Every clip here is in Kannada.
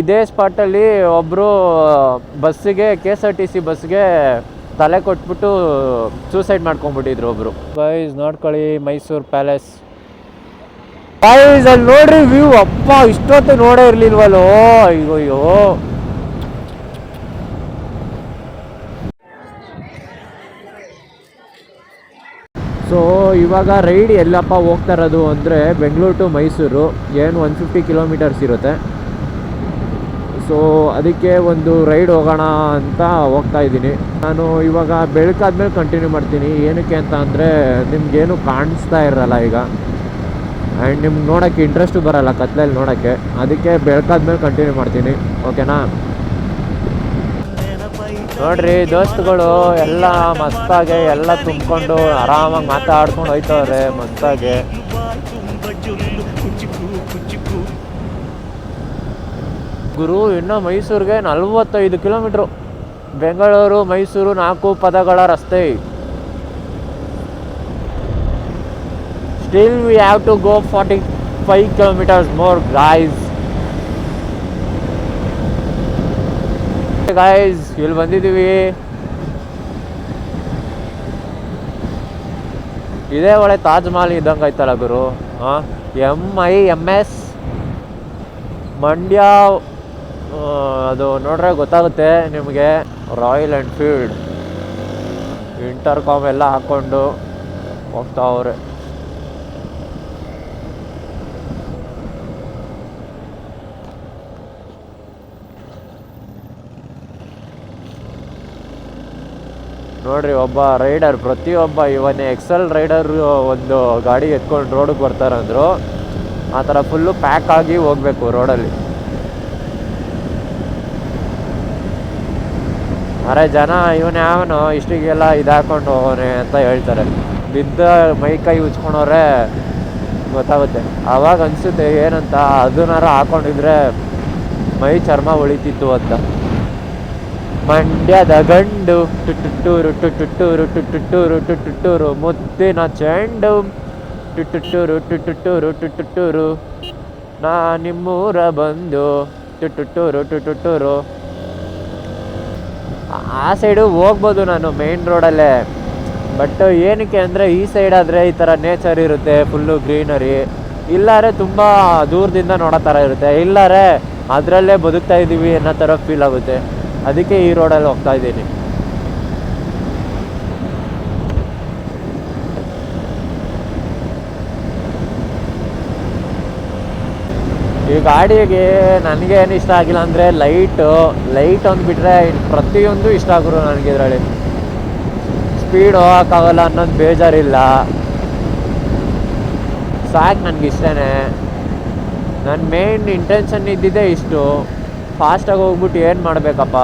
ಇದೇ ಸ್ಪಾಟಲ್ಲಿ ಒಬ್ಬರು ಬಸ್ಸಿಗೆ K S R T C ಬಸ್ಗೆ ತಲೆ ಕೊಟ್ಬಿಟ್ಟು ಸೂಸೈಡ್ ಮಾಡ್ಕೊಂಡ್ಬಿಟ್ಟಿದ್ರು ಒಬ್ರು. ಗೈಸ್ ನೋಡ್ಕೊಳ್ಳಿ ಮೈಸೂರು ಪ್ಯಾಲೇಸ್. ಬಾಯ್ಸ್ ಅಲ್ಲಿ ನೋಡ್ರಿ ವ್ಯೂ ಅಪ್ಪ ಇಷ್ಟೊತ್ತು ನೋಡೇ ಇರ್ಲಿಲ್ವಲ್ಲೋ? ಅಯ್ಯೋ ಅಯ್ಯೋ ಸೊ ಇವಾಗ ರೈಡ್ ಎಲ್ಲಪ್ಪ ಹೋಗ್ತಾ ಇರೋದು ಅಂದರೆ ಬೆಂಗಳೂರು ಟು ಮೈಸೂರು. ಏನು ಒನ್ ಫಿಫ್ಟಿ ಕಿಲೋಮೀಟರ್ಸ್ ಇರುತ್ತೆ. ಸೊ ಅದಕ್ಕೆ ಒಂದು ರೈಡ್ ಹೋಗೋಣ ಅಂತ ಹೋಗ್ತಾ ಇದ್ದೀನಿ. ನಾನು ಇವಾಗ ಬೆಳಕಾದ್ಮೇಲೆ ಕಂಟಿನ್ಯೂ ಮಾಡ್ತೀನಿ. ಏನಕ್ಕೆ ಅಂತ ಅಂದರೆ, ನಿಮಗೇನು ಕಾಣಿಸ್ತಾ ಇರಲ್ಲ ಈಗ. ಆ್ಯಂಡ್ ನಿಮ್ಗೆ ನೋಡೋಕ್ಕೆ ಇಂಟ್ರೆಸ್ಟು ಬರಲ್ಲ ಕತ್ಲಲ್ಲಿ ನೋಡೋಕ್ಕೆ. ಅದಕ್ಕೆ ಬೆಳಕಾದ್ಮೇಲೆ ಕಂಟಿನ್ಯೂ ಮಾಡ್ತೀನಿ. ಓಕೆನಾ ನೋಡ್ರಿ, ದೋಸ್ತುಗಳು ಎಲ್ಲ ಮಸ್ತಾಗೆ ಎಲ್ಲ ತುಂಬಿಕೊಂಡು ಆರಾಮಾಗಿ ಮಾತಾಡ್ಕೊಂಡು ಹೋಯ್ತವ್ರೆ ಮಸ್ತಾಗೆ. ಗುರು ಇನ್ನು ಮೈಸೂರಿಗೆ ನಲ್ವತ್ತೈದು ಕಿಲೋಮೀಟ್ರು. ಬೆಂಗಳೂರು, ಮೈಸೂರು ನಾಲ್ಕು ಪದಗಳ ರಸ್ತೆ. Still we have to go forty five kilometers more guys guys ಇಲ್ಲಿ ಬಂದಿದ್ದೀವಿ. ಇದೇ ಒಳ್ಳೆ ತಾಜ್ ಮಹಲ್ ಇದ್ದಂಗೆ ಆಯ್ತಲ್ಲ ಗುರು ಹಾಂ M I M S Mandya ಅದು ನೋಡ್ರೆ ಗೊತ್ತಾಗುತ್ತೆ ನಿಮಗೆ. ರಾಯಲ್ ಎನ್ಫೀಲ್ಡ್ ಇಂಟರ್ ಕಾಮ್ ಎಲ್ಲ ಹಾಕ್ಕೊಂಡು ಹೋಗ್ತಾವ್ರೆ ನೋಡ್ರಿ, ಒಬ್ಬ ರೈಡರ್ ಪ್ರತಿಯೊಬ್ಬ ಇವನೇ ಎಕ್ಸೆಲ್ ರೈಡರ್ ಒಂದು ಗಾಡಿ ಎತ್ಕೊಂಡು ರೋಡಿಗೆ ಬರ್ತಾರಂದ್ರು. ಆ ಥರ ಫುಲ್ಲು ಪ್ಯಾಕ್ ಆಗಿ ಹೋಗ್ಬೇಕು ರೋಡಲ್ಲಿ ಅರೆ ಜನ ಇವನು ಯಾವನು ಇಷ್ಟಿಗೆಲ್ಲ ಇದಾಕೊಂಡು ಹೋಗೋನೆ ಅಂತ ಹೇಳ್ತಾರೆ ಬಿದ್ದ ಮೈ ಕೈ ಉಚ್ಕೊಂಡವ್ರೆ ಗೊತ್ತಾಗುತ್ತೆ ಆವಾಗ ಅನಿಸುತ್ತೆ ಏನಂತ ಅದನ್ನಾರ ಹಾಕೊಂಡಿದ್ರೆ ಮೈ ಚರ್ಮ ಉಳಿತಿತ್ತು ಅಂತ ಮಂಡ್ಯದ ಗಂಡು ಟುಟ್ಟುಟ್ಟೂರು ಟುಟ್ಟುಟ್ಟೂರು ಟುಟ್ಟುಟ್ಟೂರು ಟುಟ್ಟುಟ್ಟೂರು ಮುತ್ತಿನ ಚೆಂಡು ಟುಟ್ಟುಟ್ಟೂರು ಟುಟ್ಟುಟ್ಟೂರು ಟುಟ್ಟುಟ್ಟೂರು ನಾ ನಿಮ್ಮೂರ ಬಂದು ಟುಟ್ಟುಟ್ಟೂರು ಟುಟುಟೂರು ಆ- ಸೈಡು ಹೋಗ್ಬೋದು ನಾನು ಮೇನ್ ರೋಡಲ್ಲೇ ಬಟ್ ಏನಕ್ಕೆ ಅಂದರೆ ಈ ಸೈಡ್ ಆದರೆ ಈ ಥರ ನೇಚರ್ ಇರುತ್ತೆ ಫುಲ್ಲು ಗ್ರೀನರಿ ಇಲ್ಲಾರೆ ತುಂಬ ದೂರದಿಂದ ನೋಡೋ ಥರ ಇರುತ್ತೆ. ಇಲ್ಲಾರೆ ಅದರಲ್ಲೇ ಬದುಕ್ತಾ ಇದ್ದೀವಿ ಅನ್ನೋ ಥರ ಫೀಲ್ ಆಗುತ್ತೆ. ಅದಕ್ಕೆ ಈ ರೋಡಲ್ಲಿ ಹೋಗ್ತಾ ಇದ್ದೀನಿ. ಈ ಗಾಡಿಗೆ ನನಗೆ ಏನು ಇಷ್ಟ ಆಗಿಲ್ಲ ಅಂದರೆ ಲೈಟು. ಲೈಟ್ ಒಂದು ಬಿಟ್ಟರೆ ಪ್ರತಿಯೊಂದು ಇಷ್ಟ ಆಗೋರು ನನಗೆ ಇದರಲ್ಲಿ. ಸ್ಪೀಡ್ ಹೋಗೋಕ್ಕಾಗಲ್ಲ ಅನ್ನೋದು ಬೇಜಾರಿಲ್ಲ. ಸಾಕು ಇಷ್ಟನೇ. ನನ್ನ ಮೇನ್ ಇಂಟೆನ್ಷನ್ ಇದ್ದಿದ್ದೇ ಇಷ್ಟು. ಫಾಸ್ಟಾಗಿ ಹೋಗ್ಬಿಟ್ಟು ಏನು ಮಾಡಬೇಕಪ್ಪ?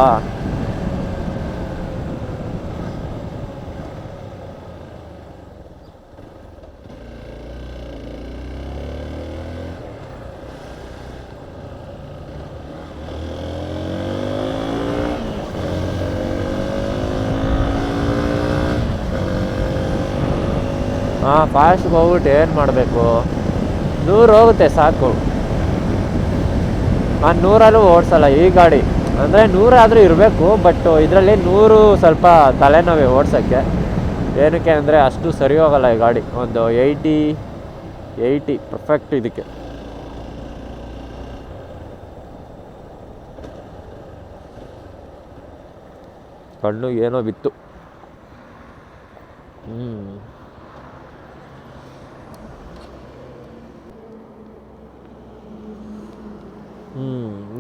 ಹಾಂ ಫಾಸ್ಟ್ಗೆ ಹೋಗ್ಬಿಟ್ಟು ಏನು ಮಾಡಬೇಕು? ನೂರು ಹೋಗುತ್ತೆ ಸಾಕು. ಆ, ನೂರಲ್ಲೂ ಓಡಿಸಲ್ಲ ಈ ಗಾಡಿ. ಅಂದರೆ ನೂರಾದರೂ ಇರಬೇಕು ಬಟ್ ಇದರಲ್ಲಿ ನೂರು ಸ್ವಲ್ಪ ತಲೆನೋವೆ ಓಡಿಸೋಕ್ಕೆ. ಏನಕ್ಕೆ ಅಂದರೆ ಅಷ್ಟು ಸರಿ ಹೋಗಲ್ಲ ಈ ಗಾಡಿ. ಒಂದು ಏಯ್ಟಿ ಏಯ್ಟಿ ಪರ್ಫೆಕ್ಟ್ ಇದಕ್ಕೆ. ಕಣ್ಣು ಏನೋ ಬಿತ್ತು.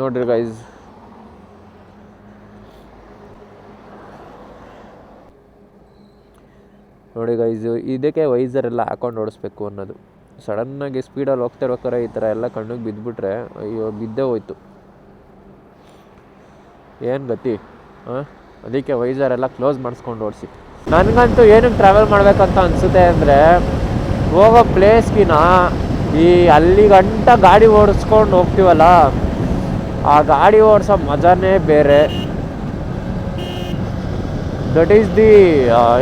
ನೋಡ್ರಿ ಗೈಸ್ ನೋಡಿ ಗೈಸ್ ಇದಕ್ಕೆ ವೈಸರ್ ಎಲ್ಲ ಹಾಕೊಂಡು ಓಡಿಸ್ಬೇಕು ಅನ್ನೋದು. ಸಡನ್ನಾಗಿ ಸ್ಪೀಡಲ್ಲಿ ಹೋಗ್ತಾ ಇರ್ಬೇಕಾರೆ ಈ ಥರ ಎಲ್ಲ ಕಣ್ಣಿಗೆ ಬಿದ್ದುಬಿಟ್ರೆ ಅಯ್ಯೋ, ಬಿದ್ದೇ ಹೋಯ್ತು. ಏನು ಗತಿ? ಹಾಂ? ಅದಕ್ಕೆ ವೈಸರ್ ಎಲ್ಲ ಕ್ಲೋಸ್ ಮಾಡಿಸ್ಕೊಂಡು ಓಡಿಸಿ. ನನಗಂತೂ ಏನಕ್ಕೆ ಟ್ರಾವೆಲ್ ಮಾಡಬೇಕಂತ ಅನಿಸುತ್ತೆ ಅಂದರೆ, ಹೋಗೋ ಪ್ಲೇಸ್ಗಿನ ಈ ಅಲ್ಲಿಗಂಟ ಗಾಡಿ ಓಡಿಸ್ಕೊಂಡು ಹೋಗ್ತೀವಲ್ಲ ಆ ಗಾಡಿ ಓಡಿಸೋ ಮಜಾನೇ ಬೇರೆ. ದಟ್ ಈಸ್ ದಿ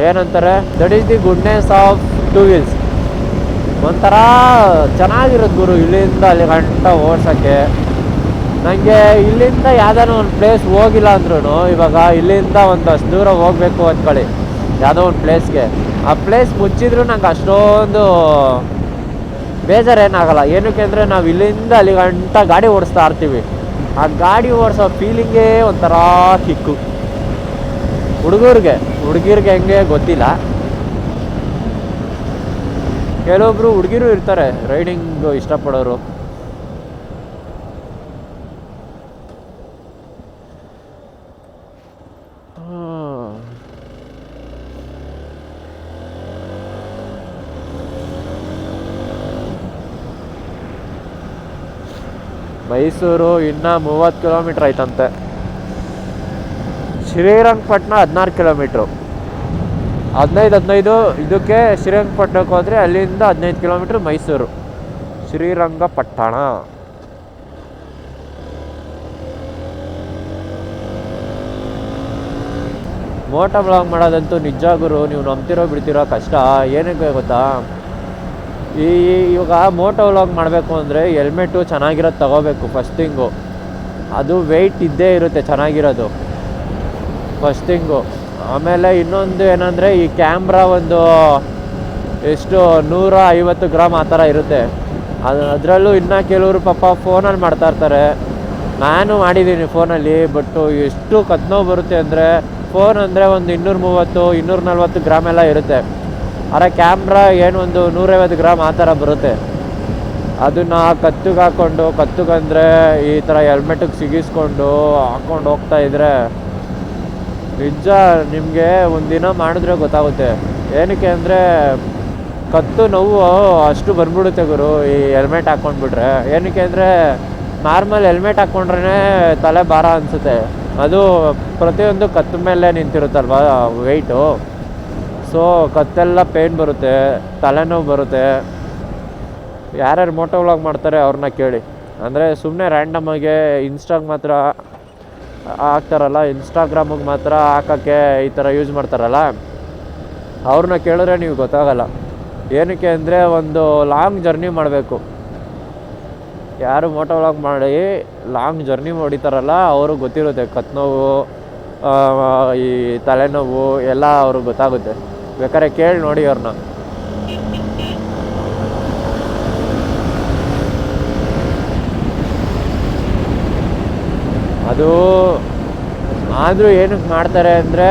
ಏನಂತಾರೆ? That is the goodness of two wheels ಒಂಥರ ಚೆನ್ನಾಗಿರೋದು ಗುರು ಇಲ್ಲಿಂದ ಅಲ್ಲಿ ಗಂಟ ಓಡ್ಸೋಕ್ಕೆ. ನನಗೆ ಇಲ್ಲಿಂದ ಯಾವ್ದಾನ ಒಂದು ಪ್ಲೇಸ್ ಹೋಗಿಲ್ಲ ಅಂದ್ರೂ ಇವಾಗ ಇಲ್ಲಿಂದ ಒಂದಷ್ಟು ದೂರ ಹೋಗಬೇಕು ಅಂದ್ಕೊಳ್ಳಿ. ಯಾವುದೋ ಒಂದು ಪ್ಲೇಸ್ಗೆ ಆ ಪ್ಲೇಸ್ ಮುಚ್ಚಿದ್ರು ನಂಗೆ ಅಷ್ಟೊಂದು ಬೇಜಾರೇನಾಗಲ್ಲ ಏನಕ್ಕೆ ಅಂದರೆ ನಾವು ಇಲ್ಲಿಂದ ಅಲ್ಲಿ ಗಂಟ ಗಾಡಿ ಓಡಿಸ್ತಾ ಇರ್ತೀವಿ. ಆ ಗಾಡಿ ಓಡಿಸೋ ಫೀಲಿಂಗೇ ಒಂಥರ ಕಿಕ್ಕು. ಹುಡುಗರಿಗೆ, ಹುಡುಗಿರಿಗೆ ಹೆಂಗೆ ಗೊತ್ತಿಲ್ಲ. ಕೆಲವೊಬ್ಬರು ಹುಡುಗಿರು ಇರ್ತಾರೆ ರೈಡಿಂಗ್ ಇಷ್ಟಪಡೋರು. ಮೈಸೂರು ಇನ್ನು ಮೂವತ್ತು ಕಿಲೋಮೀಟ್ರ್ ಐತಂತೆ. ಶ್ರೀರಂಗಪಟ್ಟಣ ಹದಿನಾರು ಕಿಲೋಮೀಟ್ರು. ಹದಿನೈದು ಹದಿನೈದು, ಇದಕ್ಕೆ ಶ್ರೀರಂಗಪಟ್ಟಣಕ್ಕೆ ಹೋದರೆ ಅಲ್ಲಿಂದ ಹದಿನೈದು kilometre Mysuru. Srirangapatna. Moto vlog ಮಾಡೋದಂತೂ ನಿಜ ಗುರು, ನೀವು ನಂಬ್ತಿರೋ ಬಿಡ್ತಿರೋ ಕಷ್ಟ, ಏನಕ್ಕೆ ಗೊತ್ತಾ? ಈ ಇವಾಗ ಮೋಟೋ ವ್ಲಾಗ್ ಮಾಡಬೇಕು ಅಂದರೆ ಹೆಲ್ಮೆಟು ಚೆನ್ನಾಗಿರೋದು ತಗೋಬೇಕು ಫಸ್ಟ್ ಥಿಂಗು ಅದು ವೆಯ್ಟ್ ಇದ್ದೇ ಇರುತ್ತೆ ಚೆನ್ನಾಗಿರೋದು. ಫಸ್ಟ್ ಥಿಂಗು ಆಮೇಲೆ ಇನ್ನೊಂದು ಏನಂದರೆ ಈ ಕ್ಯಾಮ್ರಾ ಒಂದು ಎಷ್ಟು ನೂರ ಐವತ್ತು ಗ್ರಾಮ್ ಆ ಥರ ಇರುತ್ತೆ. ಅದು ಅದರಲ್ಲೂ ಇನ್ನೂ ಕೆಲವರು ಪಾಪ ಫೋನಲ್ಲಿ ಮಾಡ್ತಾ ಇರ್ತಾರೆ. ನಾನು ಮಾಡಿದ್ದೀನಿ ಫೋನಲ್ಲಿ ಬಟ್ಟು ಎಷ್ಟು ಕತ್ನೋವು ಬರುತ್ತೆ ಅಂದರೆ ಫೋನ್ ಅಂದರೆ ಒಂದು ಇನ್ನೂರ ಮೂವತ್ತು ಇನ್ನೂರ ನಲ್ವತ್ತು ಗ್ರಾಮ್ ಎಲ್ಲ ಇರುತ್ತೆ. ಆದರೆ ಕ್ಯಾಮ್ರಾ ಏನು ಒಂದು ನೂರೈವತ್ತು ಗ್ರಾಮ್ ಆ ಥರ ಬರುತ್ತೆ. ಅದನ್ನು ಕತ್ತಿಗೆ ಹಾಕ್ಕೊಂಡು ಕತ್ತಿಗಂದರೆ ಈ ಥರ ಹೆಲ್ಮೆಟಿಗೆ ಸಿಗಿಸ್ಕೊಂಡು ಹಾಕ್ಕೊಂಡು ಹೋಗ್ತಾ ಇದ್ರೆ ನಿಜ ನಿಮಗೆ ಒಂದಿನ ಮಾಡಿದ್ರೆ ಗೊತ್ತಾಗುತ್ತೆ. ಏನಕ್ಕೆ ಅಂದರೆ ಕತ್ತು ನೋವು ಅಷ್ಟು ಬಂದ್ಬಿಡುತ್ತೆ ಗುರು, ಈ ಹೆಲ್ಮೆಟ್ ಹಾಕ್ಕೊಂಡ್ಬಿಟ್ರೆ ಏನಕ್ಕೆ ಅಂದರೆ ನಾರ್ಮಲ್ ಹೆಲ್ಮೆಟ್ ಹಾಕ್ಕೊಂಡ್ರೆ ತಲೆ ಭಾರ ಅನಿಸುತ್ತೆ. ಅದು ಪ್ರತಿಯೊಂದು ಕತ್ತು ಮೇಲೆ ನಿಂತಿರುತ್ತಲ್ವ ವೆಯ್ಟು ಸೊ ಕತ್ತೆಲ್ಲ ಪೇಯ್ನ್ ಬರುತ್ತೆ, ತಲೆನೋವು ಬರುತ್ತೆ. ಯಾರ್ಯಾರು ಮೋಟೋ ವ್ಲಾಗ್ ಮಾಡ್ತಾರೆ ಅವ್ರನ್ನ ಕೇಳಿ. ಅಂದರೆ ಸುಮ್ಮನೆ ರ್ಯಾಂಡಮಾಗೆ ಇನ್ಸ್ಟಾಗ್ ಮಾತ್ರ ಹಾಕ್ತಾರಲ್ಲ ಇನ್ಸ್ಟಾಗ್ರಾಮಿಗೆ ಮಾತ್ರ ಹಾಕೋಕ್ಕೆ ಈ ಥರ ಯೂಸ್ ಮಾಡ್ತಾರಲ್ಲ, ಅವ್ರನ್ನ ಕೇಳಿದ್ರೆ ನೀವು ಗೊತ್ತಾಗಲ್ಲ. ಏನಕ್ಕೆ ಅಂದರೆ ಒಂದು ಲಾಂಗ್ ಜರ್ನಿ ಮಾಡಬೇಕು. ಯಾರು ಮೋಟೋ ವ್ಲಾಗ್ ಮಾಡಿ ಲಾಂಗ್ ಜರ್ನಿ ಹೊಡಿತಾರಲ್ಲ, ಅವ್ರಿಗೆ ಗೊತ್ತಿರುತ್ತೆ ಕತ್ ನೋವು ಈ ತಲೆನೋವು, ಎಲ್ಲ ಅವ್ರಿಗೆ ಗೊತ್ತಾಗುತ್ತೆ. ಬೇಕಾದ್ರೆ ಕೇಳಿ ನೋಡಿ ಅವ್ರನ್ನ. ಅದು ಆದರೂ ಏನಕ್ಕೆ ಮಾಡ್ತಾರೆ ಅಂದರೆ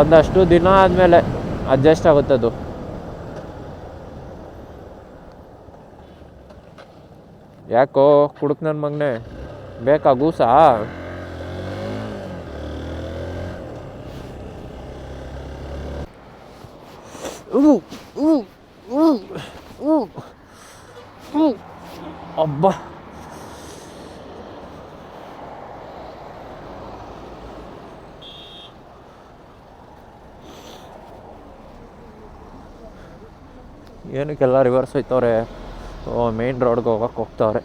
ಒಂದಷ್ಟು ದಿನ ಆದಮೇಲೆ ಅಡ್ಜಸ್ಟ್ ಅದು ಯಾಕೋ ಕುಡುಕ್ ನನ್ನ ಮಗನೇ, ಬೇಕಾ ಗೂಸಾ? ಅಬ್ಬಾ. ಏನಕ್ಕೆಲ್ಲ ರಿವರ್ಸ್ ಹೋಯ್ತವ್ರೆ? ಮೇನ್ ರೋಡ್ಗೆ ಹೋಗಕ್ಕೆ ಹೋಗ್ತಾವ್ರೆ.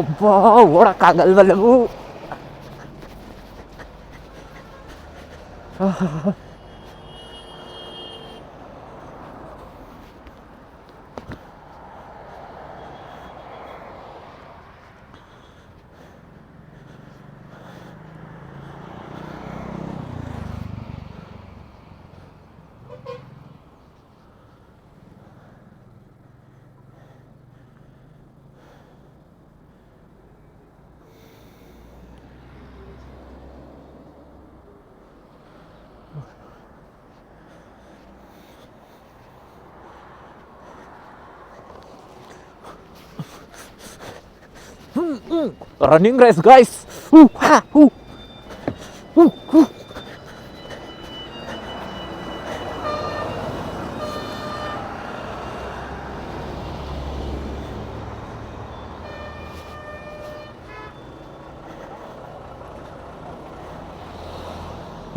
ಒಬ್ಬ ಓಡಕ್ಕಾಗಲ್ವಲ್ಲವು ರನ್ನಿಂಗ್ ರೇಸ್ ಹೂ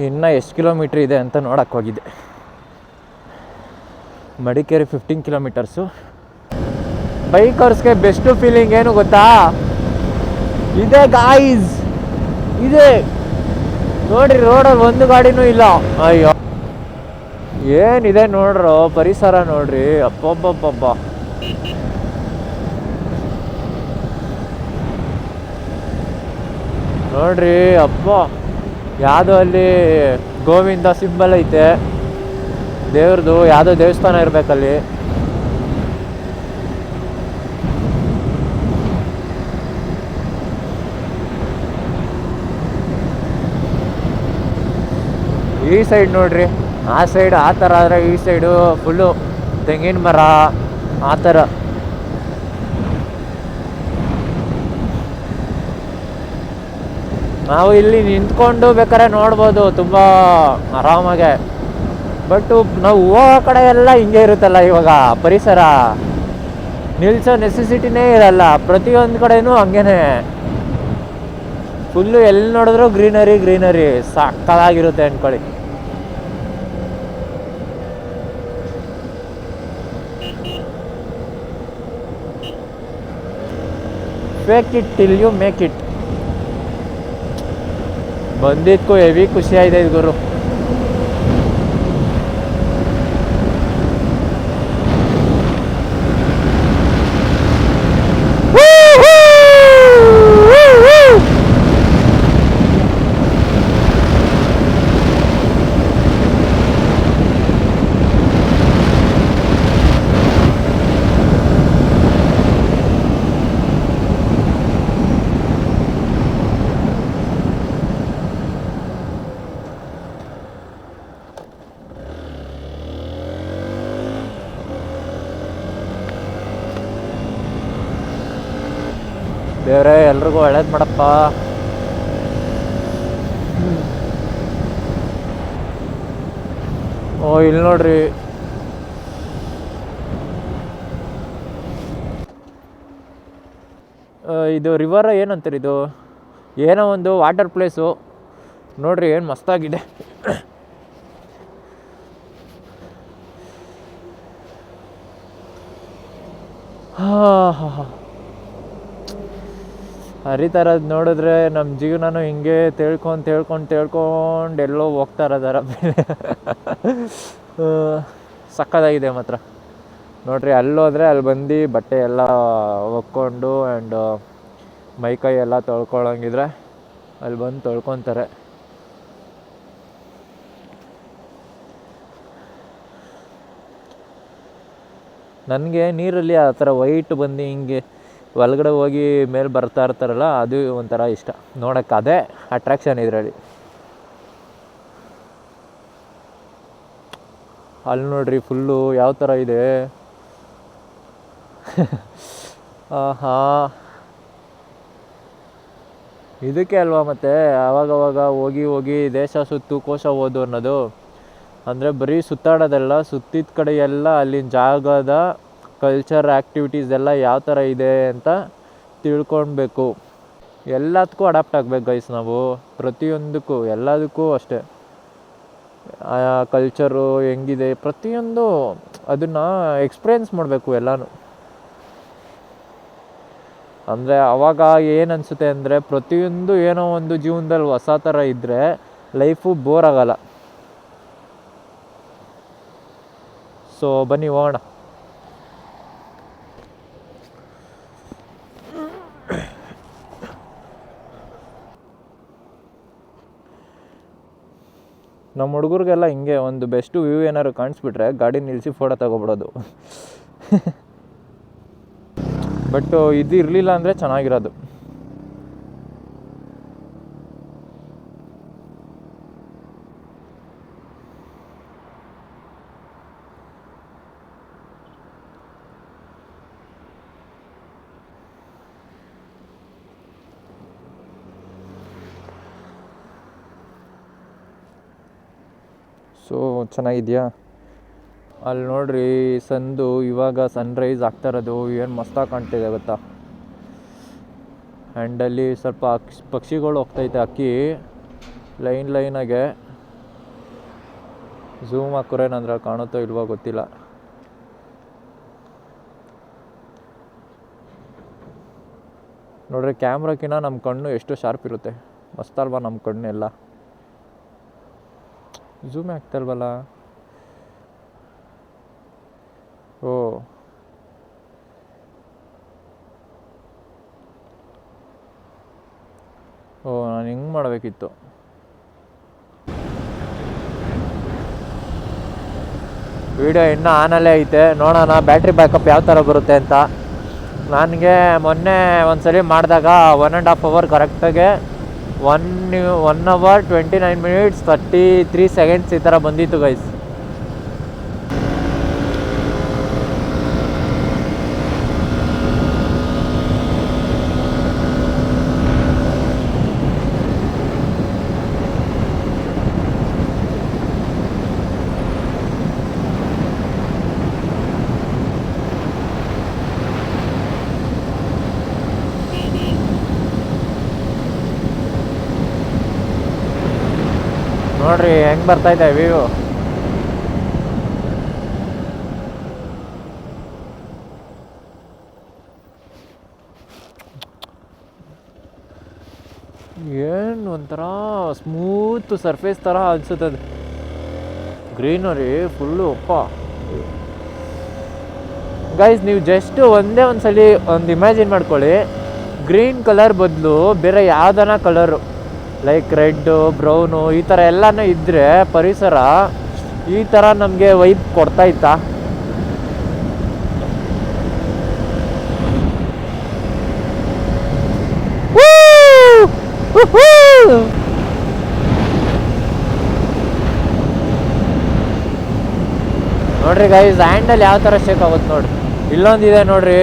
ಇನ್ನು ಎಷ್ಟು ಕಿಲೋಮೀಟ್ರ್ ಇದೆ ಅಂತ ನೋಡಕ್ಕೆ ಹೋಗಿದ್ದೆ. ಮಡಿಕೇರಿ ಫಿಫ್ಟೀನ್ ಕಿಲೋಮೀಟರ್ಸು ಬೈಕರ್ಸ್ಗೆ ಬೆಸ್ಟ್ ಫೀಲಿಂಗ್ ಏನು ಗೊತ್ತಾ? ಇದೆ ಗಾಯ್ಸ್ ಇದೆ. ನೋಡ್ರಿ ರೋಡಲ್ಲಿ ಒಂದು ಗಾಡಿನೂ ಇಲ್ಲ. ಅಯ್ಯೋ. ಏನಿದೆ ನೋಡ್ರು ಪರಿಸರ ನೋಡ್ರಿ. ಅಪ್ಪಬ್ಬಬ್ಬಬ್ಬ ನೋಡ್ರಿ ಅಪ್ಪ ಯಾವುದೋ ಅಲ್ಲಿ ಗೋವಿಂದ ಸಿಂಬಲ್ ಐತೆ. ದೇವ್ರದು ಯಾವುದೋ ದೇವಸ್ಥಾನ ಇರ್ಬೇಕಲ್ಲಿ. ಈ ಸೈಡ್ ನೋಡ್ರಿ, ಆ ಸೈಡ್ ಆ ಥರ ಆದರೆ ಈ ಸೈಡು ಫುಲ್ಲು ತೆಂಗಿನ ಮರ ಆ ಥರ ನಾವು ಇಲ್ಲಿ ನಿಂತ್ಕೊಂಡು ಬೇಕಾದ್ರೆ ನೋಡ್ಬೋದು, ತುಂಬ ಆರಾಮಾಗೆ. ಬಟ್ ನಾವು ಹೋಗೋ ಕಡೆ ಎಲ್ಲ ಹಿಂಗೆ ಇರುತ್ತಲ್ಲ ಇವಾಗ, ಪರಿಸರ. ನಿಲ್ಸೋ ನೆಸೆಸಿಟಿನೇ ಇರಲ್ಲ, ಪ್ರತಿಯೊಂದು ಕಡೆನೂ ಹಂಗೇನೆ. ಫುಲ್ಲು ಎಲ್ಲಿ ನೋಡಿದ್ರು ಗ್ರೀನರಿ ಗ್ರೀನರಿ ಸಾಕಾಗಿರುತ್ತೆ ಅನ್ಕೊಳ್ಳಿ. Fake it till you make it मंदिर को ये भी खुशी आई थी गुरु ಎಲ್ರಿಗೂ ಒಳ್ಳೇದು ಮಾಡಪ್ಪ. ಓ ಇಲ್ಲಿ ನೋಡ್ರಿ. ಇದು ರಿವರ್ ಏನಂತೀರಿ ಇದು? ಏನೋ ಒಂದು ವಾಟರ್ ಪ್ಲೇಸು ನೋಡ್ರಿ, ಏನು ಮಸ್ತಾಗಿದೆ. ಹಾಂ ಹಾಂ, ಹಾ. ಹರಿತಾರದ್ ನೋಡಿದ್ರೆ ನಮ್ಮ ಜೀವನನೂ ಹಿಂಗೆ ತಿಳ್ಕೊಂಡು ತಿಳ್ಕೊಂಡು ತಿಳ್ಕೊಂಡು ಎಲ್ಲೋ ಹೋಗ್ತಾ ಮೇಲೆ. ಸಕ್ಕದಾಗಿದೆ ಮಾತ್ರ. ನೋಡ್ರಿ ಅಲ್ಲೋದ್ರೆ ಅಲ್ಲಿ ಬಂದು ಬಟ್ಟೆ ಎಲ್ಲ ಒಕ್ಕೊಂಡು ಆ್ಯಂಡ್ ಮೈಕೈ ಎಲ್ಲ ತೊಳ್ಕೊಳ್ಳೋಂಗಿದ್ರೆ ಅಲ್ಲಿ ಬಂದು ತೊಳ್ಕೊತಾರೆ. ನನಗೆ ನೀರಲ್ಲಿ ಆ ಥರ ವೈಟ್ ಬಂದು ಹಿಂಗೆ ಒಳಗಡೆ ಹೋಗಿ ಮೇಲೆ ಬರ್ತಾ ಇರ್ತಾರಲ್ಲ, ಅದು ಒಂಥರ ಇಷ್ಟ. ನೋಡೋಕ್ಕೆ ಅದೇ ಅಟ್ರಾಕ್ಷನ್ ಇದರಲ್ಲಿ. ಅಲ್ಲಿ ನೋಡ್ರಿ ಫುಲ್ಲು ಯಾವ ಥರ ಇದೆ? ಆಹಾ. ಇದಕ್ಕೆ ಅಲ್ವಾ ಮತ್ತೆ? ಆವಾಗವಾಗ ಹೋಗಿ ಹೋಗಿ ದೇಶ ಸುತ್ತು ಕೋಶ ಓದು ಅನ್ನೋದು. ಅಂದರೆ ಬರೀ ಸುತ್ತಾಡೋದಲ್ಲ, ಸುತ್ತಿದ ಕಡೆ ಎಲ್ಲ ಅಲ್ಲಿನ ಜಾಗದ ಕಲ್ಚರ್ ಆ್ಯಕ್ಟಿವಿಟೀಸ್ ಎಲ್ಲ ಯಾವ ಥರ ಇದೆ ಅಂತ ತಿಳ್ಕೊಳ್ಬೇಕು. ಎಲ್ಲದಕ್ಕೂ ಅಡಾಪ್ಟ್ ಆಗ್ಬೇಕು ಗೈಸ್ ನಾವು. ಪ್ರತಿಯೊಂದಕ್ಕೂ, ಎಲ್ಲದಕ್ಕೂ ಅಷ್ಟೇ. ಕಲ್ಚರು ಹೆಂಗಿದೆ, ಪ್ರತಿಯೊಂದು ಅದನ್ನು ಎಕ್ಸ್ಪೀರಿಯನ್ಸ್ ಮಾಡಬೇಕು ಎಲ್ಲನೂ. ಅಂದರೆ ಅವಾಗ ಏನು ಅನಿಸುತ್ತೆ ಅಂದರೆ ಪ್ರತಿಯೊಂದು ಏನೋ ಒಂದು ಜೀವನದಲ್ಲಿ ಹೊಸ ಥರ ಇದ್ದರೆ ಲೈಫು ಬೋರ್ ಆಗಲ್ಲ. ಸೊ ಬನ್ನಿ ಹೋಗೋಣ. ನಮ್ಮ ಹುಡುಗರಿಗೆಲ್ಲ ಹಿಂಗೆ ಒಂದು ಬೆಸ್ಟ್ ವ್ಯೂ ಏನಾದ್ರು ಕಾಣಿಸ್ಬಿಟ್ರೆ ಗಾಡಿ ನಿಲ್ಲಿಸಿ ಫೋಟೋ ತಗೊಬಿಡೋದು. ಬಟ್ ಇದು ಇರಲಿಲ್ಲ ಅಂದರೆ ಚೆನ್ನಾಗಿರೋದು ಸೊ ಚೆನ್ನಾಗಿದೆಯಾ? ಅಲ್ಲಿ ನೋಡ್ರಿ, ಸಂದು ಇವಾಗ ಸನ್ರೈಸ್ ಆಗ್ತಾ ಇರೋದು, ಏನು ಮಸ್ತಾಗಿ ಕಾಣ್ತಿದೆ ಗೊತ್ತಾ? ಆ್ಯಂಡ್ ಅಲ್ಲಿ ಸ್ವಲ್ಪ ಪಕ್ಷಿಗಳು ಹೋಗ್ತೈತೆ ಅಕ್ಕಿ. ಲೈನ್ ಲೈನಾಗೆ ಝೂಮ್ ಹಾಕೋರೇನಂದ್ರೆ ಕಾಣುತ್ತೋ ಇಲ್ವೋ ಗೊತ್ತಿಲ್ಲ. ನೋಡ್ರಿ ಕ್ಯಾಮ್ರಾಕಿನ್ನ ನಮ್ಮ ಕಣ್ಣು ಎಷ್ಟು ಶಾರ್ಪ್ ಇರುತ್ತೆ. ಮಸ್ತಲ್ವಾ ನಮ್ಮ ಕಣ್ಣೆಲ್ಲ? ಝೂಮ್ ಆಗ್ತಾ ಇಲ್ವಲ್ಲ? ಓ. ಓ, ನಾನು ಹಿಂಗೆ ಮಾಡಬೇಕಿತ್ತು? ವಿಡಿಯೋ ಇನ್ನೂ ಆನಲ್ಲೇ ಐತೆ. ನೋಡೋಣ, ಬ್ಯಾಟ್ರಿ ಬ್ಯಾಕಪ್ ಯಾವ ಥರ ಬರುತ್ತೆ ಅಂತ. ನನಗೆ ಮೊನ್ನೆ ಒಂದ್ಸಲಿ ಮಾಡಿದಾಗ one and half hour ಕರೆಕ್ಟಾಗೆ one one hour twenty nine minutes thirty three seconds ಈ ಥರ ಬಂದಿತ್ತು ಗೈಸ್ ಬರ್ತಾ ಇದೆ ವ್ಯೂ ಏನು ಒಂಥರ ಸ್ಮೂತ್ ಸರ್ಫೇಸ್ ಥರ ಅನ್ಸುತ್ತೆ ಅದು. ಗ್ರೀನರಿ ಫುಲ್ಲು ಅಪ್ಪ ಗೈಸ್ ನೀವು ಜಸ್ಟ್ ಒಂದೇ ಒಂದು ಸಲ ಒಂದು ಇಮ್ಯಾಜಿನ್ ಮಾಡ್ಕೊಳ್ಳಿ. ಗ್ರೀನ್ ಕಲರ್ ಬದಲು ಬೇರೆ ಯಾವ್ದಾನ ಕಲರು ಲೈಕ್ ರೆಡ್ಡು ಬ್ರೌನು ಈ ಥರ ಎಲ್ಲನೂ ಇದ್ದರೆ ಪರಿಸರ ಈ ಥರ ನಮಗೆ ವೈಬ್ ಕೊಡ್ತಾ ಇತ್ತಾ? ನೋಡ್ರಿ ಗೈಸ್ ಹ್ಯಾಂಡಲ್ ಯಾವ ಥರ ಶೇಕ್ ಆಗುತ್ತೆ ನೋಡ್ರಿ? ಇಲ್ಲೊಂದಿದೆ ನೋಡ್ರಿ.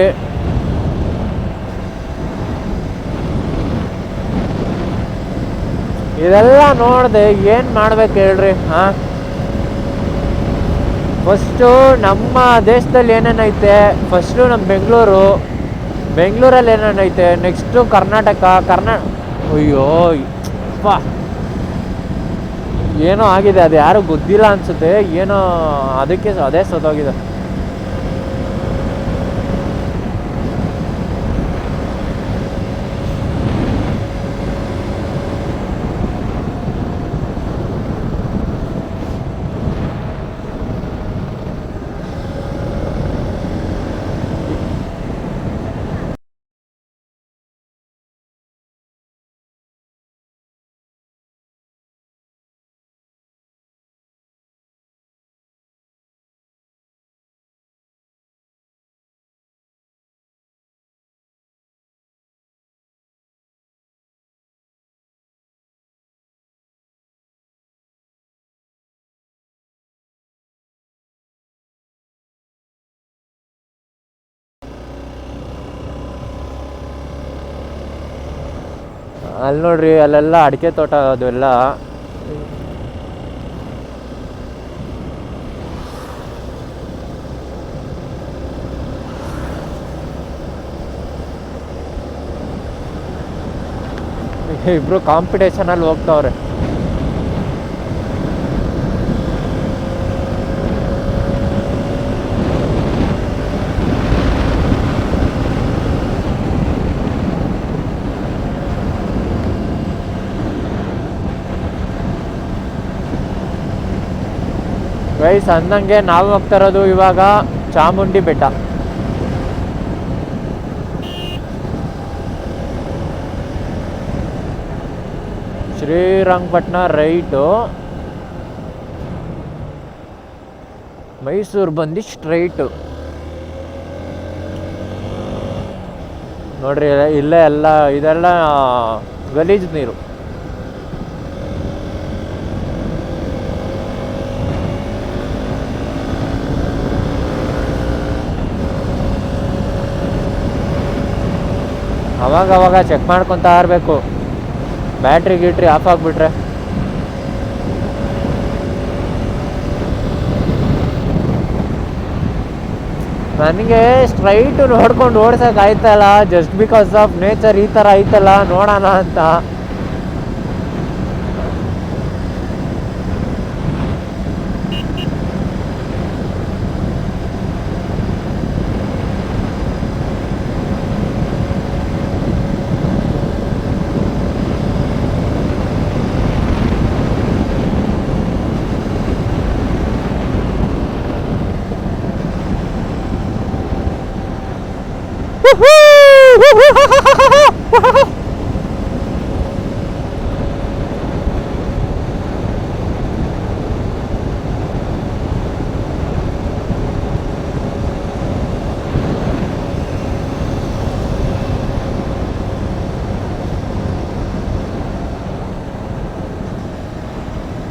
ಇದೆಲ್ಲ ನೋಡಿದೆ ಏನು ಮಾಡ್ಬೇಕು ಹೇಳ್ರಿ, ಹಾಂ? ಫಸ್ಟು ನಮ್ಮ ದೇಶದಲ್ಲಿ ಏನೇನೈತೆ ಫಸ್ಟು ನಮ್ಮ ಬೆಂಗಳೂರು. ಬೆಂಗಳೂರಲ್ಲಿ ಏನೇನೈತೆ ನೆಕ್ಸ್ಟು ಕರ್ನಾಟಕ, ಕರ್ನಾ, ಅಯ್ಯೋ ಅಪ್ಪ ಏನೋ ಆಗಿದೆ ಅದು ಯಾರು ಗೊತ್ತಿಲ್ಲ ಅನ್ಸುತ್ತೆ. ಏನೋ ಅದಕ್ಕೆ ಅದೇ ಸತ್ತೋಗಿದೆ. ಅಲ್ಲಿ ನೋಡ್ರಿ ಅಲ್ಲೆಲ್ಲ ಅಡಿಕೆ ತೋಟ ಅದೆಲ್ಲ. ಇಬ್ರು ಕಾಂಪಿಟೇಷನ್ ಅಲ್ಲಿ ಹೋಗ್ತಾವ್ರೆ. ಗೈಸ್ ಅಂದಂಗೆ ನಾವು ಹೋಗ್ತಾ ಇರೋದು ಇವಾಗ ಚಾಮುಂಡಿ ಬೆಟ್ಟ. ಶ್ರೀರಂಗಪಟ್ಟಣ ರೈಟು. ಮೈಸೂರು ಬಂದು ಸ್ಟ್ರೈಟು. ನೋಡ್ರಿ, ಇಲ್ಲೇ ಎಲ್ಲ, ಇದೆಲ್ಲ ಗಲೀಜು ನೀರು. ಅವಾಗ ಅವಾಗ ಚೆಕ್ ಮಾಡ್ಕೊತಾ ಇರಬೇಕು. ಬ್ಯಾಟ್ರಿ ಗೀಟ್ರಿ ಆಫ್ ಆಗಿಬಿಟ್ರೆ. ನನಗೆ ಸ್ಟ್ರೈಟ್ ನೋಡ್ಕೊಂಡು ಓಡ್ಸಕ್ ಆಯ್ತಲ್ಲ ಜಸ್ಟ್ ಬಿಕಾಸ್ ಆಫ್ ನೇಚರ್ ಈ ಥರ ಆಯ್ತಲ್ಲ ನೋಡೋಣ ಅಂತ.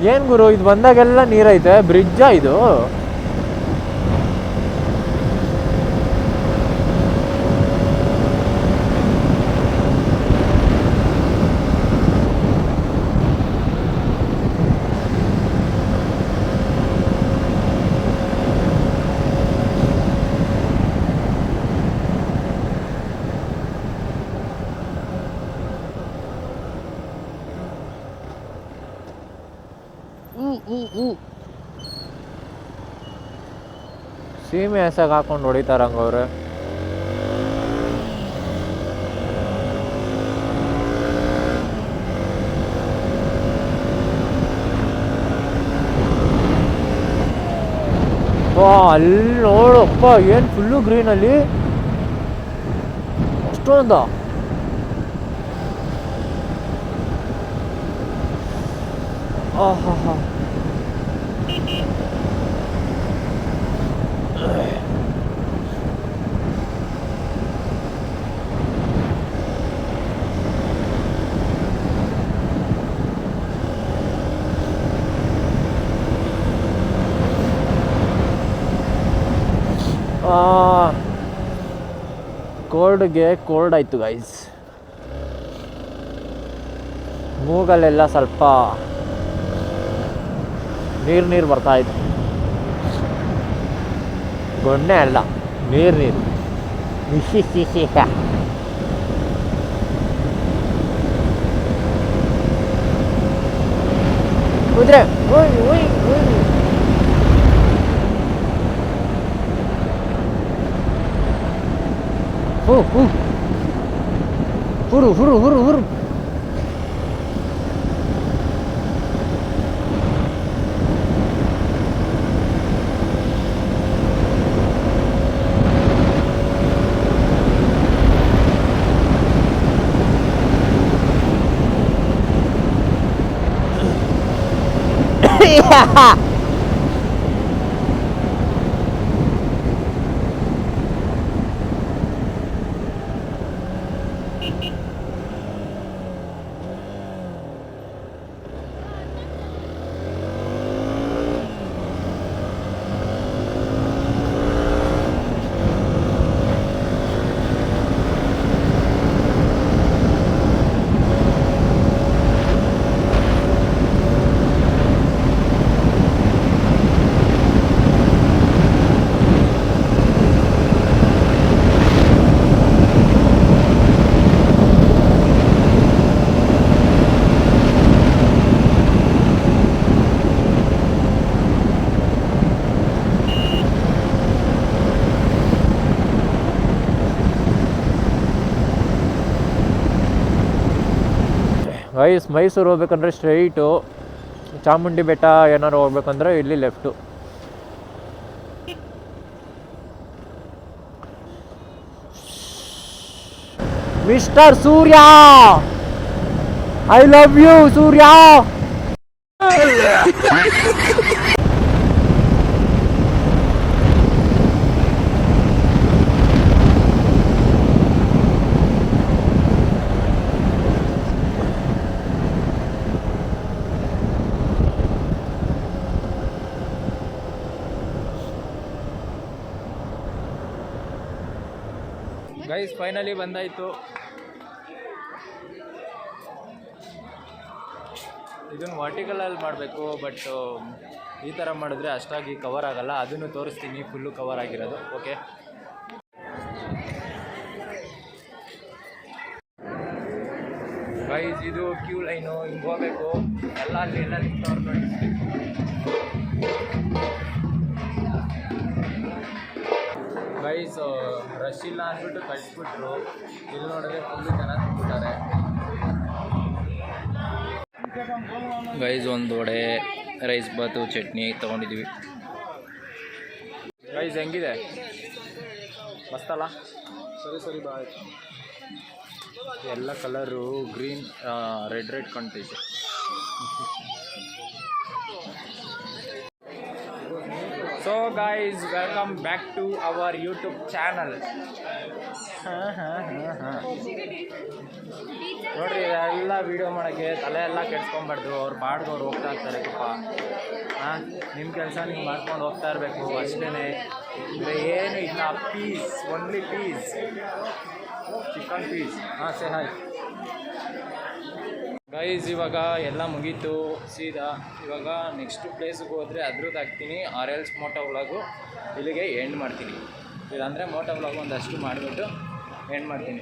ಏನ್ ಗುರು ಇದು ಬಂದಾಗೆಲ್ಲ ನೀರೈತೆ ಬ್ರಿಡ್ಜಾ ಇದು? ಸೀಮೆ ಹೆಸಗೆ ಹಾಕೊಂಡು ಹೊಡಿತಾರೆ ಹಂಗವ್ರೆ ಅಲ್ಲಿ ನೋಡಪ್ಪ ಏನು ಫುಲ್ಲು ಗ್ರೀನಲ್ಲಿ ಅಷ್ಟೊಂದ? ಆಹಾ ಹಾ ಕೋಲ್ಡ್ಗೆ ಕೋಲ್ಡ್ ಆಯಿತು ಗೈಸ್ ಮೂಗಲ್ಲೆಲ್ಲ ಸ್ವಲ್ಪ ನೀರು ನೀರು ಬರ್ತಾ ಇತ್ತು ಗೊಣ್ಣೆ ಅಲ್ಲ, ನೀರು ನೀರು. ಕುದುರೆ ಉಯ್ ಉಯ್. Vur vur. Vur vur vur vur. Yeah. Guys Mysuru ಹೋಗ್ಬೇಕಂದ್ರೆ ಸ್ಟ್ರೈಟು ಚಾಮುಂಡಿ ಬೆಟ್ಟ ಏನಾರು ಹೋಗ್ಬೇಕಂದ್ರೆ ಇಲ್ಲಿ left mister Surya! I love you Surya! Guys finally ಬಂದಾಯ್ತು. ಇದನ್ನು ವರ್ಟಿಕಲಲ್ಲಿ ಮಾಡಬೇಕು ಬಟ್ ಈ ಥರ ಮಾಡಿದ್ರೆ ಅಷ್ಟಾಗಿ ಕವರ್ ಆಗಲ್ಲ. ಅದನ್ನು ತೋರಿಸ್ತೀನಿ ಫುಲ್ಲು ಕವರ್ ಆಗಿರೋದು. ಓಕೆ ಗೈಸ್ ಇದು ಕ್ಯೂ ಲೈನು ಹಿಂಗೆ ಹೋಗ್ಬೇಕು ಎಲ್ಲ ಅಲ್ಲಿ, ಎಲ್ಲ ಗೈಸ್ ರಶ್ ಇಲ್ಲ ಅಂದ್ಬಿಟ್ಟು ಕಳಿಸ್ಬಿಟ್ರು. ಇಲ್ಲಿ ನೋಡಿದ್ರೆ ಫುಲ್ ಜನ ತಿಂತಾರೆ ಗೈಸ್ ಒಂದು ವಡೆ ರೈಸ್ ಬಾತು ಚಟ್ನಿ ತೊಗೊಂಡಿದ್ವಿ. ಗೈಸ್ ಹೆಂಗಿದೆ? ಮಸ್ತಲ್ಲ? ಸರಿ ಸರಿ ಬಾಯ್ ಎಲ್ಲ colour green red red ಕಾಣ್ತೈತೆ so guys welcome back to our YouTube channel ಹಾಂ ಹಾಂ ಹಾಂ ಹಾಂ ನೋಡ್ರಿ ಎಲ್ಲ ವೀಡಿಯೋ ಮಾಡೋಕ್ಕೆ ತಲೆ ಎಲ್ಲ ಕೆಡ್ಸ್ಕೊಂಬಾರ್ದು ಅವ್ರು ಬಾಡ್ದು ಅವ್ರು ಹೋಗ್ತಾ ಇರ್ತಾರೆ, ಪಾಪ. ಹಾಂ ನಿಮ್ಮ ಕೆಲಸ ನೀವು ಮಾಡ್ಕೊಂಡು ಹೋಗ್ತಾ ಇರಬೇಕು ಅಷ್ಟೇ ಅಂದರೆ ಏನು ಇಲ್ಲ piece only piece chicken piece ಹಾಂ ಸೇ ಹಾಯ್ ಗೈಸ್ ಇವಾಗ ಎಲ್ಲ ಮುಗೀತು. ಸೀದಾ ಇವಾಗ ನೆಕ್ಸ್ಟ್ ಪ್ಲೇಸ್ಗೆ ಹೋದರೆ ಅದ್ರದ್ದು ಹಾಕ್ತೀನಿ. ಆರ್ ಎಲ್ಸ್ ಮೋಟೋ ವ್ಲಾಗು ಇಲ್ಲಿಗೆ ಎಂಡ್ ಮಾಡ್ತೀನಿ. ಇಲ್ಲಾಂದರೆ ಮೋಟೋ ವ್ಲಾಗ್ ಒಂದಷ್ಟು ಮಾಡಿಬಿಟ್ಟು ಎಂಡ್ ಮಾಡ್ತೀನಿ.